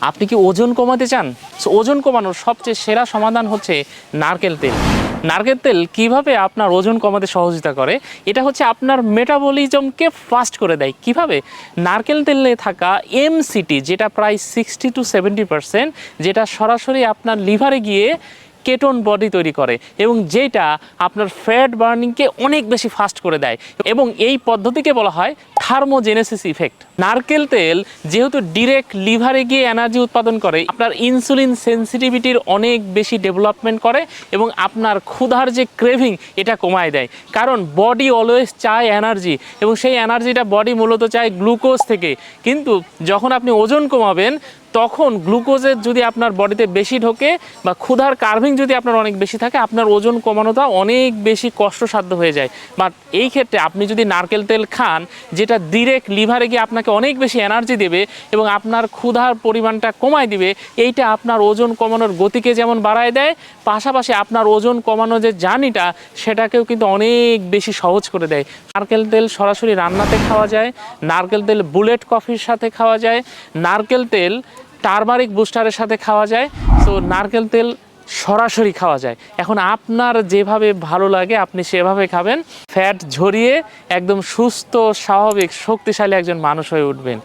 আপনি কি ওজন কমাতে চান? So, ওজন কমানোর সবচেয়ে সেরা সমাধান হচ্ছে নারকেল তেল। নারকেল তেল কীভাবে আপনার ওজন কমাতে সহযোগিতা করে? এটা হচ্ছে আপনার মেটাবলিজমকে ফাস্ট করে দেয়। কীভাবে? নারকেল তেলে থাকা এমসিটি যেটা প্রায় সিক্সটি টু সেভেন্টি পার্সেন্ট যেটা সরাসরি আপনার লিভারে গিয়ে কেটন বডি তৈরি করে এবং যেটা আপনার ফ্যাট বার্নিংকে অনেক বেশি ফাস্ট করে দেয়। এবং এই পদ্ধতিকে বলা হয় থার্মোজেনেসিস ইফেক্ট। নারকেল তেল যেহেতু ডিরেক্ট লিভারে গিয়ে এনার্জি উৎপাদন করে, আপনার ইনসুলিন সেন্সিটিভিটির অনেক বেশি ডেভেলপমেন্ট করে এবং আপনার ক্ষুধার যে ক্রেভিং এটা কমায় দেয়। কারণ বডি অলওয়েজ চায় এনার্জি এবং সেই এনার্জিটা বডি মূলত চায় গ্লুকোজ থেকে। কিন্তু যখন আপনি ওজন কমাবেন তখন গ্লুকোজের যদি আপনার বডিতে বেশি ঢোকে বা ক্ষুধার কার্ভিং যদি আপনার অনেক বেশি থাকে, আপনার ওজন কমানোটা অনেক বেশি কষ্টসাধ্য হয়ে যায়। বাট এই ক্ষেত্রে আপনি যদি নারকেল তেল খান, যেটা ডিরেক্ট লিভারে গিয়ে আপনাকে অনেক বেশি এনার্জি দেবে এবং আপনার ক্ষুধার পরিমাণটা কমায় দিবে, এইটা আপনার ওজন কমানোর গতিকে যেমন বাড়ায় দেয়, পাশাপাশি আপনার ওজন কমানোর যে জার্নিটা, সেটাকেও কিন্তু অনেক বেশি সহজ করে দেয়। নারকেল তেল সরাসরি রান্নাতে খাওয়া যায়, নারকেল তেল বুলেট কফির সাথে খাওয়া যায়, নারকেল তেল টারমারিক বুস্টারের সাথে খাওয়া যায়, তো নারকেল তেল সরাসরি খাওয়া যায়। এখন আপনার যেভাবে ভালো লাগে, আপনি সেভাবে খাবেন। ফ্যাট ঝরিয়ে একদম সুস্থ, স্বাভাবিক, শক্তিশালী একজন মানুষ হয়ে উঠবেন।